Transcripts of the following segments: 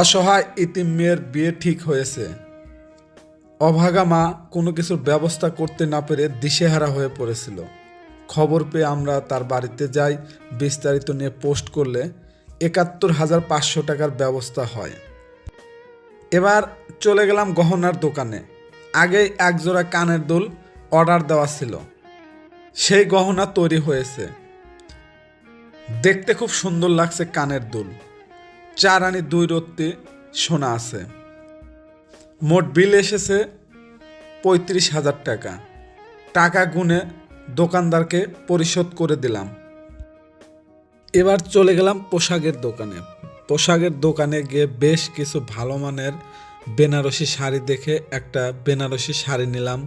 অসহায় ইতিম মেয়ের বিয়ে ঠিক হয়েছে। অভাগা মা কোনো কিছুর ব্যবস্থা করতে না পেরে দিশেহারা হয়ে পড়েছিল। খবর পেয়ে আমরা তার বাড়িতে যাই, বিস্তারিত নিয়ে পোস্ট করলে একাত্তর হাজার পাঁচশো টাকার ব্যবস্থা হয়। এবার চলে গেলাম গহনার দোকানে। আগেই একজোড়া কানের দুল অর্ডার দেওয়া ছিল। সেই গহনা তৈরি হয়েছে। দেখতে খুব সুন্দর লাগছে কানের দুল। চার আনি দুই রত্তি সোনা আছে। মোট বিল এসেছে পঁয়ত্রিশ হাজার টাকা। টাকা গুনে দোকানদারকে পরিশোধ করে দিলাম। এবার চলে গেলাম পোশাকের দোকানে। পোশাকের দোকানে গিয়ে বেশ কিছু ভালো মানের বেনারসি শাড়ি দেখে একটা বেনারসি শাড়ি নিলাম।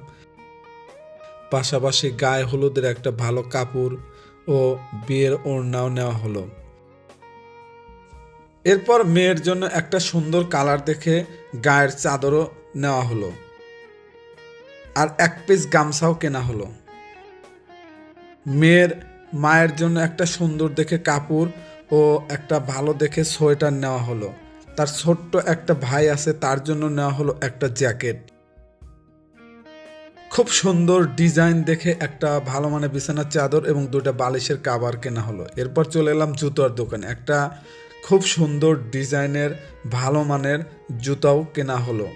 পাশাপাশি গায়ে হলুদের একটা ভালো কাপড় ও বিয়ের ওড়নাও নেওয়া হলো। এরপর মেয়ের জন্য একটা সুন্দর কালার দেখে গায়ের চাদরও নেওয়া হলো। আর এক পিস গামছাও কেনা হলো। মেয়ের মায়ের জন্য একটা সুন্দর দেখে কাপড় ও একটা ভালো দেখে সোয়েটার নেওয়া হলো। তার ছোট্ট একটা ভাই আছে, তার জন্য নেওয়া হলো একটা জ্যাকেট। খুব সুন্দর ডিজাইন দেখে একটা ভালো মানে বিছানার চাদর এবং দুটা বালিশের কাবার কেনা হলো। এরপর চলে এলাম জুতোর দোকানে। একটা খুব সুন্দর ডিজাইনের, ভালো মানের জুতাও কেনা হলো।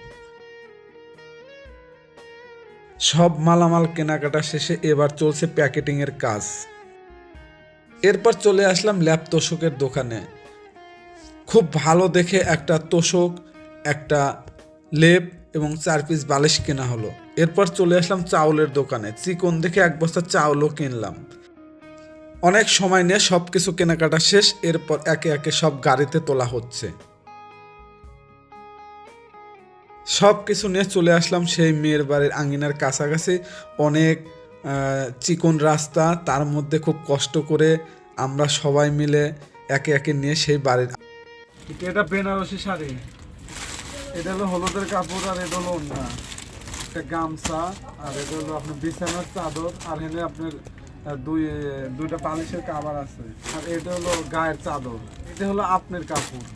সব মালামাল কেনাকাটা শেষে এবার চলছে প্যাকেটিংয়ের কাজ। এরপর চলে আসলাম ল্যাপ তোষকের দোকানে। খুব ভালো দেখে একটা তোষক, একটা লেপ এবং চার পিস বালিশ কেনা হলো। এরপর চলে আসলাম চাউলের দোকানে। চিকন দেখে এক বস্তা চাউলও কিনলাম। অনেক সময় নিয়ে সব কিছু কেনাকাটা শেষ, এরপর একে একে সব গাড়িতে তোলা হচ্ছে। সব কিছু নিয়ে চলে আসলাম সেই মেয়ের বাড়ির আঙিনার কাছাকাছি। অনেক চিকন রাস্তা, তার মধ্যে খুব কষ্ট করে আমরা সবাই মিলে একে একে নিয়ে সেই বাড়ির এটা বেনারসি শাড়ি। এটা হলো হলুদের কাপড় আর এটা হলো ওড়না। একটা গামছা, আর এটা হলো আপনার বিছানার চাদর, আর এনে আপনার দুই, দুইটা পালিশের কাবার আছে। আর এটা হলো গায়ের চাদর। এটা হলো আপনার কাপড়।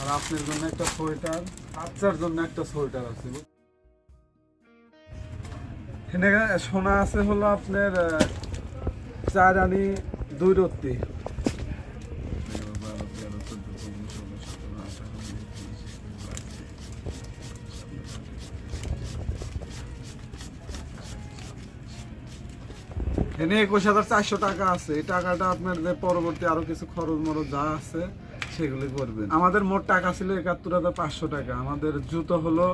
আর আপনার জন্য একটা সোয়েটার, বাচ্চার জন্য একটা সোয়েটার আছে। এখানে সোনা আছে হলো আপনার চার আনি দুই রত্তি। এনে একুশ হাজার চারশো টাকা আছে। এই টাকাটা আপনার যে পরবর্তী আরও কিছু খরচ মরচ যা আছে, সেগুলি করবেন। আমাদের মোট টাকা ছিল একাত্তর হাজার পাঁচশো টাকা। আমাদের জুতো হলো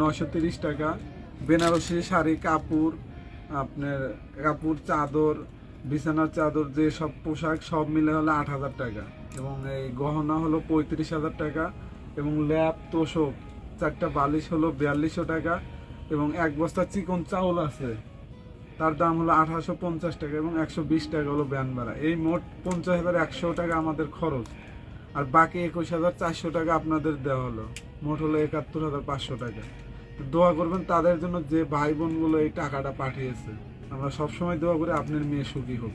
নয়শো তিরিশ টাকা। বেনারসি শাড়ি, কাপড়, আপনার কাপড়, চাদর, বিছানার চাদর, যে সব পোশাক, সব মিলে হলো আট হাজার টাকা। এবং এই গহনা হলো পঁয়ত্রিশ হাজার টাকা। এবং ল্যাপ, তোষক, চারটা বালিশ হলো বিয়াল্লিশশো টাকা। এবং এক বস্তা চিকন চাউল আছে। তার দাম হলো আঠারোশো পঞ্চাশ টাকা এবং একশো বিশ টাকা হলো ব্যান ভাড়া। এই মোট পঞ্চাশ হাজার একশো টাকা আমাদের খরচ। আর বাকি একুশ হাজার চারশো টাকা আপনাদের দেওয়া হলো। মোট হলো একাত্তর হাজার পাঁচশো টাকা। দোয়া করবেন তাদের জন্য যে ভাই বোনগুলো এই টাকাটা পাঠিয়েছে। আমরা সবসময় দোয়া করি আপনার মেয়ে সুখী হোক।